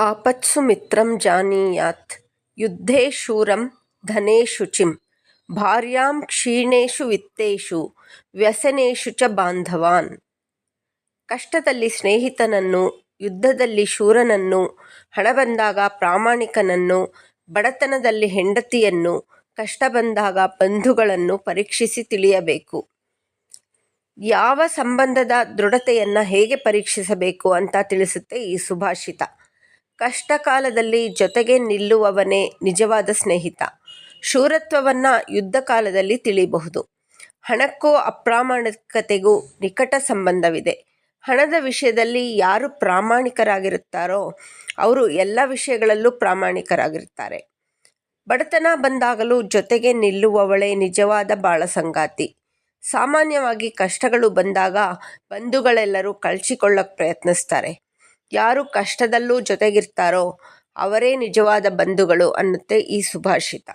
ಆಪತ್ಸು ಮಿತ್ರಂ ಜಾನೀಯಾತ್ ಯುದ್ಧೇ ಶೂರಂ ಧನೇ ಶುಚಿಂ ಭಾರ್ಯಾಂ ಕ್ಷೀಣೇಶು ವಿತ್ತೇಷು ವ್ಯಸನೇಶು ಚ ಬಾಂಧವಾನ್ ಕಷ್ಟದಲ್ಲಿ ಸ್ನೇಹಿತನನ್ನು ಯುದ್ಧದಲ್ಲಿ ಶೂರನನ್ನು ಹಣ ಬಂದಾಗ ಪ್ರಾಮಾಣಿಕನನ್ನು ಬಡತನದಲ್ಲಿ ಹೆಂಡತಿಯನ್ನು ಕಷ್ಟ ಬಂದಾಗ ಬಂಧುಗಳನ್ನು ಪರೀಕ್ಷಿಸಿ ತಿಳಿಯಬೇಕು। ಯಾವ ಸಂಬಂಧದ ದೃಢತೆಯನ್ನು ಹೇಗೆ ಪರೀಕ್ಷಿಸಬೇಕು ಅಂತ ತಿಳಿಸುತ್ತೆ ಈ ಸುಭಾಷಿತ। ಕಷ್ಟ ಕಾಲದಲ್ಲಿ ಜೊತೆಗೆ ನಿಲ್ಲುವವನೇ ನಿಜವಾದ ಸ್ನೇಹಿತ. ಶೂರತ್ವವನ್ನು ಯುದ್ಧ ಕಾಲದಲ್ಲಿ ತಿಳಿಯಬಹುದು ಹಣಕ್ಕೂ ಅಪ್ರಾಮಾಣಿಕತೆಗೂ ನಿಕಟ ಸಂಬಂಧವಿದೆ. ಹಣದ ವಿಷಯದಲ್ಲಿ ಯಾರು ಪ್ರಾಮಾಣಿಕರಾಗಿರುತ್ತಾರೋ ಅವರು ಎಲ್ಲ ವಿಷಯಗಳಲ್ಲೂ ಪ್ರಾಮಾಣಿಕರಾಗಿರುತ್ತಾರೆ. ಬಡತನ ಬಂದಾಗಲೂ ಜೊತೆಗೆ ನಿಲ್ಲುವವಳೇ ನಿಜವಾದ ಬಾಳ ಸಂಗಾತಿ ಸಾಮಾನ್ಯವಾಗಿ ಕಷ್ಟಗಳು ಬಂದಾಗ ಬಂಧುಗಳೆಲ್ಲರೂ ಕಳಚಿಕೊಳ್ಳಕ್ಕೆ ಪ್ರಯತ್ನಿಸ್ತಾರೆ. ಯಾರು ಕಷ್ಟದಲ್ಲೂ ಜೊತೆಗಿರ್ತಾರೋ ಅವರೇ ನಿಜವಾದ ಬಂಧುಗಳು ಅನ್ನುತ್ತೆ ಈ ಸುಭಾಷಿತ.